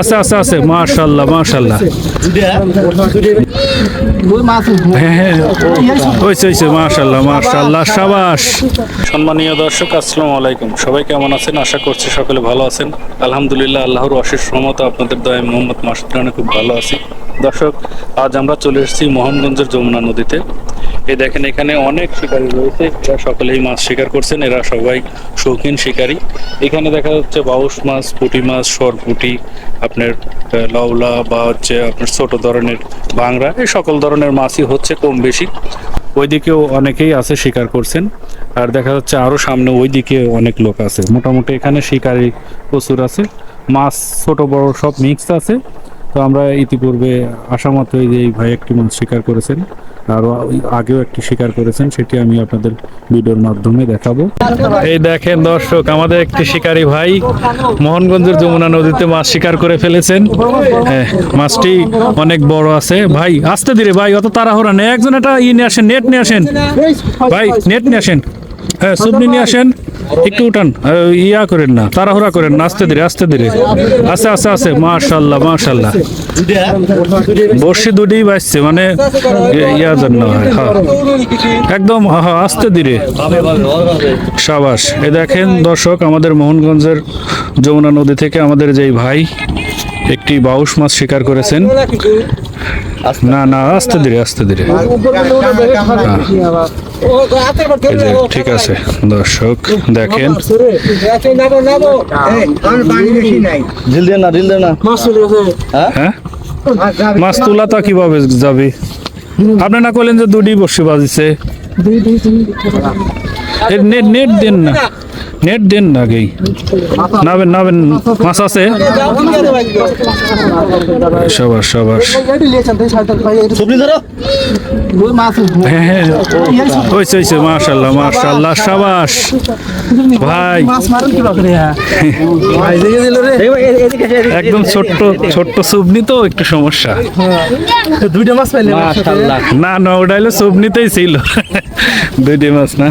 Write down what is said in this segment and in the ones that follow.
আছে আছে আছে। মাশাল্লাহ মাশাল্লাহ। হ্যাঁ হ্যাঁ। মাশাল্লাহ মাশাল্লাহ। সাবাস। সম্মানীয় দর্শক, আসসালামু আলাইকুম। সবাই কেমন আছেন? আশা করছি সকলে ভালো আছেন। আলহামদুলিল্লাহ, আল্লাহর অশেষ রহমত আপনাদের দয়া মোহাম্মদ মাসুদ খুব ভালো আছি। দর্শক, আজ আমরা চলে এসেছি মোহনগঞ্জের যমুনা নদীতে। এই দেখেন, এখানে অনেক শিকারী রয়েছে। এরা সকলেই মাছ শিকার করছেন। এরা সবাই শৌখিন শিকারী। এখানে দেখা যাচ্ছে বাউশ মাছ, পুঁটি মাছ, সরপুটি আপনার আহ, লাউলা বা হচ্ছে আপনার ছোট ধরনের বাংরা এই সকল ধরনের মাছই হচ্ছে কম বেশি। ওইদিকেও অনেকেই আছে শিকার করছেন। আর দেখা যাচ্ছে আরও সামনে ওইদিকে অনেক লোক আছে। মোটামুটি এখানে শিকারি প্রচুর আছে। মাছ ছোট বড় সব মিক্স আছে। তো আমরা ইতিপূর্বে আসা মাত্রই যে এই ভাই একটি মাছ শিকার করেছেন আরও আগেও একটি শিকার করেছেন সেটি আমি আপনাদের ভিডিওর মাধ্যমে দেখাবো। এই দেখেন দর্শক আমাদের একটি শিকারী ভাই মোহনগঞ্জের যমুনা নদীতে মাছ শিকার করে ফেলেছেন। হ্যাঁ, মাছটি অনেক বড় আছে। ভাই আসতে ধীরে ভাই অত তাড়াহুড়া নেই। একজন একটা ই নিয়ে আসেন নেট নিয়ে আসেন। ভাই নেট নিয়ে আসেন। হ্যাঁ সুবনি নিয়ে আসেন। একটু উঠান। ইয়া করেন না, তাড়াহুড়া করেন না, আস্তে ধীরে আস্তে ধীরে। আছে আছে আছে মাশাল্লাহ মাশাল্লাহ বর্ষি দুটি বাজছে মানে ইয়া- জন্য হয় একদম হ্যাঁ আস্তে ধীরে। সাবাস, এ দেখেন দর্শক, আমাদের মোহনগঞ্জের যমুনা নদী থেকে আমাদের যেই ভাই একটি বাউশ মাছ শিকার করেছেন। না না, আস্তে ধীরে আস্তে ধীরে। ঠিক আছে দর্শক দেখেন ঢিল দেন না ঢিল দেন না হ্যাঁ মাছ তোলা তা কীভাবে যাবে আপনি না করলেন যে দুটি বসে বাজিছে নেট নেট দেন না নেট দেন না আগেই নাবেন নাবেন মাছ আছে সবার সবার হ্যাঁ হ্যাঁ সাবাস। ভাই। একদম ছোট্ট ছোট্ট সুবনি তো একটু সমস্যা। দুইটা মাছ পাইলে না না ওটা হলো সুবনিতেই ছিল। দুইটি মাছ না?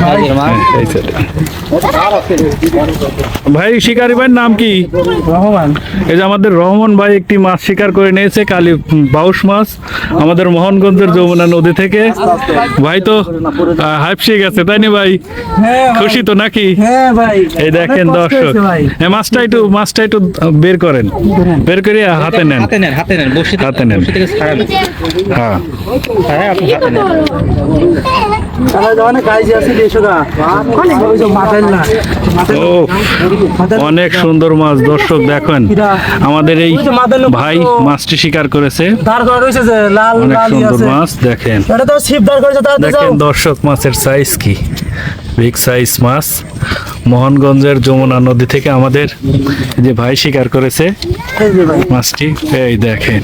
হ্যাঁ। ভাই শিকারি ভাইয়ের নাম কি? রহমান। এই যে আমাদের রহমান ভাই একটি মাছ শিকার করে নিয়েছে কালি বাউশ মাছ আমাদের মোহনগঞ্জের যমুনা নদী থেকে। ভাই তো হাইপসে গেছে তাই নি ভাই? হ্যাঁ খুশি তো নাকি? হ্যাঁ ভাই। এই দেখেন দর্শক এই মাছটা একটু মাছটা একটু বের করেন। বের করে হাতে নেন। হাতে নেন হাতে নেন হ্যাঁ। হ্যাঁ আপনি হাতে নেন। অনেক সুন্দর মাছ দর্শক দেখেন আমাদের এই ভাই মাছটি শিকার করেছে। দাঁড় করা রয়েছে যে লাল অনেক সুন্দর মাছ দেখেন। দেখেন দর্শক মাছের সাইজ কি? বিগ সাইজ মাছ। মোহনগঞ্জের যমুনা নদী থেকে আমাদের যে ভাই শিকার করেছে এই যে ভাই। মাছটি এই দেখেন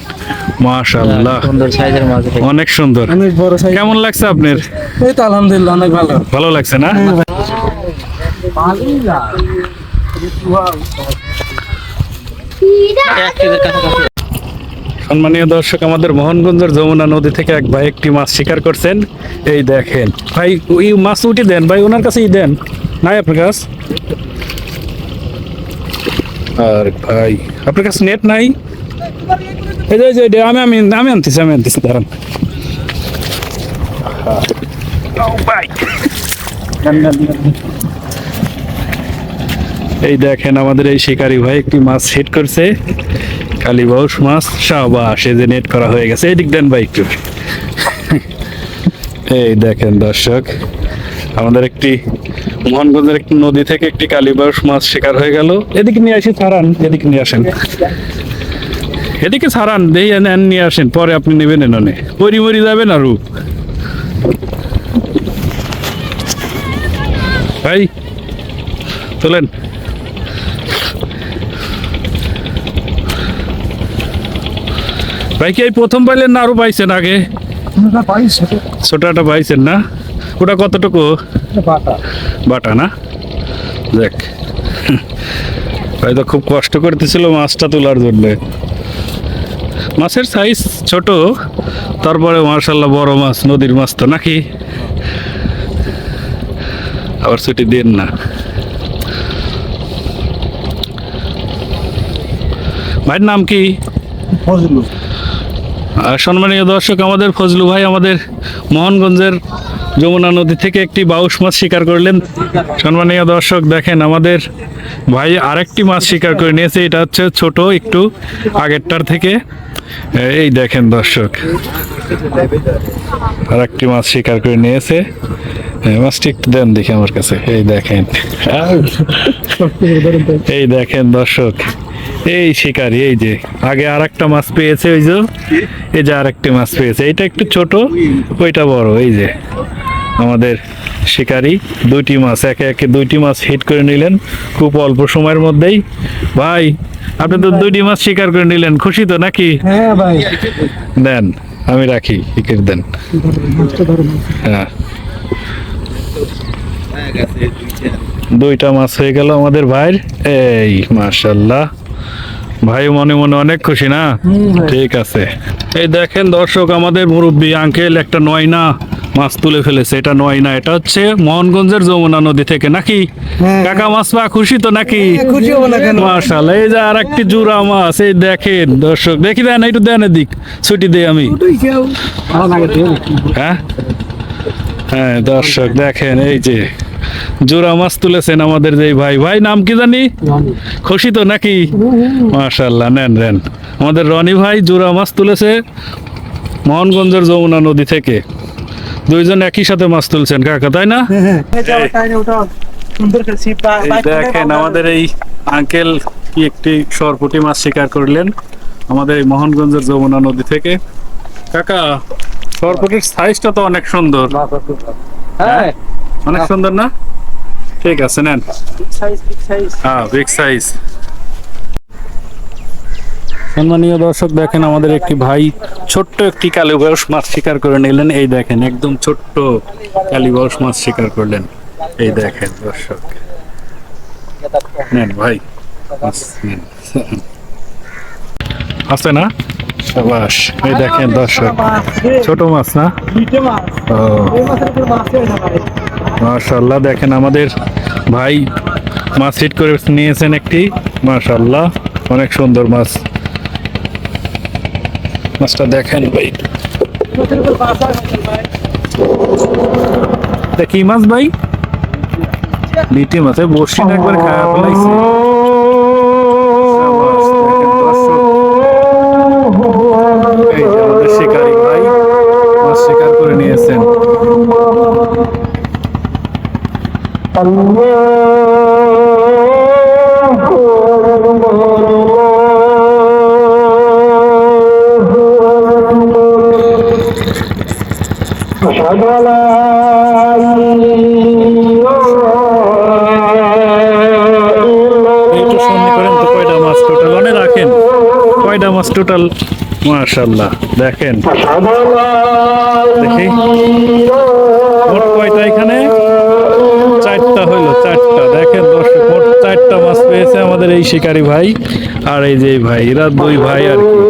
মাশাল্লাহ সুন্দর সাইজের মাছ অনেক সুন্দর। অনেক বড় সাইজ কেমন লাগছে আপনার? এই তো আলহামদুলিল্লাহ অনেক ভালো। ভালো লাগছে না? সম্মানীয় দর্শক আমাদের মোহনগঞ্জের যমুনা নদী থেকে এক ভাই একটি মাছ শিকার করছেন। এই দেখেন। ভাই ওই মাছ উঠে দেন। ভাই ওনার কাছেই দেন। নাই আপনার কাছ? আর ভাই আপনার কাছে নেট নাই? এই যে, যে, আমি আমি আমি আনতেছি আমি আনতেছি দাঁড়ান। ভাই। এই দেখেন আমাদের এই শিকারি ভাই একটি মাছ হিট করছে। কালীবাউস মাছ, সাবাস, এই যে নেট করা হয়ে গেছে। এদিক দেন ভাই একটু। এই দেখেন দর্শক, আমাদের একটি মোহনগঞ্জের একটি নদী থেকে একটি কালীবাউস মাছ শিকার হয়ে গেল। এদিকে নিয়ে আসি ছাড়ান, এদিকে নিয়ে আসেন। এদিকে ছাড়ান, দেই নেন নিয়ে আসেন, পরে আপনি নেবেন এনে। পরি মরি যাবেন আরু ভাই, তোলেন। ভাই কি এই প্রথম পাইলেন না আরও পাইছেন আগে? ছোটটা পাইছেন না? ওটা কতটুকু? বাটা। না? দেখ। ভাই তো খুব কষ্ট করতেছিল মাছটা তোলার জন্য। মাছের সাইজ ছোট তারপরে মার্শাল্লাহ বড় মাছ নদীর মাছ তো নাকি? আবার ছুটি দেন না। ভাইয়ের নাম কি? ফজলু আর সম্মানীয় দর্শক, আমাদের ফজলু ভাই আমাদের মোহনগঞ্জের যমুনা নদী থেকে একটি বাউশ মাছ শিকার করলেন। সম্মানীয় দর্শক, দেখেন আমাদের ভাই আরেকটি মাছ শিকার করে নিয়েছে। এটা হচ্ছে ছোট, একটু আগেরটার থেকে। এই দেখেন দর্শক, আরেকটি মাছ শিকার করে নিয়েছে। দেন দেখি আমার কাছে। এই দেখেন এই দেখেন দর্শক। এই শিকারি এই যে। আগে আর একটা মাছ পেয়েছে ওই যে। এই যে আর একটি মাছ পেয়েছে। এইটা একটু ছোট ওইটা বড় এই যে। আমাদের শিকারি দুইটি মাছ একে একে দুইটি মাছ হিট করে নিলেন খুব অল্প সময়ের মধ্যেই। ভাই আপনি তো দুইটি মাছ শিকার করে নিলেন খুশি তো নাকি? হ্যাঁ ভাই। দেন আমি রাখি ইকের দেন। হ্যাঁ। দুইটা মাছ হয়ে গেল আমাদের ভাইয়ের। এই মাশাল্লাহ। ভাই মনে মনে অনেক খুশি না? ঠিক আছে। এই দেখেন দর্শক আমাদের মুরব্বী আঙ্কেল একটা নয়না মাছ তুলে ফেলেছে। এটা নয়না এটা হচ্ছে মোহনগঞ্জের যমুনা নদী থেকে নাকি? হ্যাঁ। কাকা মাছ পা খুশি তো নাকি? না কেন? মাশাল্লাহ এই যে আর একটি জুরা মাছ এই দেখেন দর্শক দেখি দেন একটু দেন এদিক ছুটি দেই আমি। হ্যাঁ? হ্যাঁ দর্শক দেখেন এই যে জোড়া মাছ তুলেছেন আমাদের যে ভাই। ভাই নাম কি জানি? খুশি তো নাকি? মাশাল্লাহ নেন নেন। আমাদের রনি ভাই জোড়া মাছ তুলেছে মোহনগঞ্জের যমুনা নদী থেকে। দুইজন একই সাথে মাছ তুলছেন কাকা তাই না? দেখেন আমাদের এই আঙ্কেল কি একটি সরপুটি মাছ শিকার করলেন আমাদের এই মোহনগঞ্জের যমুনা নদী থেকে। কাকা সরপুটির সাইজটা তো অনেক সুন্দর। হ্যাঁ? অনেক সুন্দর না? ঠিক আছে নেন। হ্যাঁ বিগ সাইজ সম্মানীয় দর্শক দেখেন আমাদের একটি ভাই ছোট্ট একটি কালীবাউস মাছ শিকার করে নিলেন। এই দেখেন একদম ছোট্ট কালীবাউস মাছ শিকার করলেন। এই দেখেন দর্শক। নেন ভাই। আছে না? সাবাস এই দেখেন দর্শক। ছোট মাছ না? ও। মাশাল্লাহ দেখেন আমাদের ভাই মাছ হিট করে নিয়েছেন একটি। মাশাল্লাহ অনেক সুন্দর মাছ। মাছটা দেখেন ভাই। কি মাছ ভাই? মিটি মাছে এই একবার খাওয়া ফেলাইছে কয়টা মাছ টোটাল মানে রাখেন কয়টা মাছ টোটাল মাশাল্লাহ দেখেন দেখি কয়টা এখানে? চারটা। দেখেন দর্শক, মোট চারটা মাছ পেয়েছে আমাদের এই শিকারি ভাই আর এই যে ভাই, এরা দুই ভাই আর কি।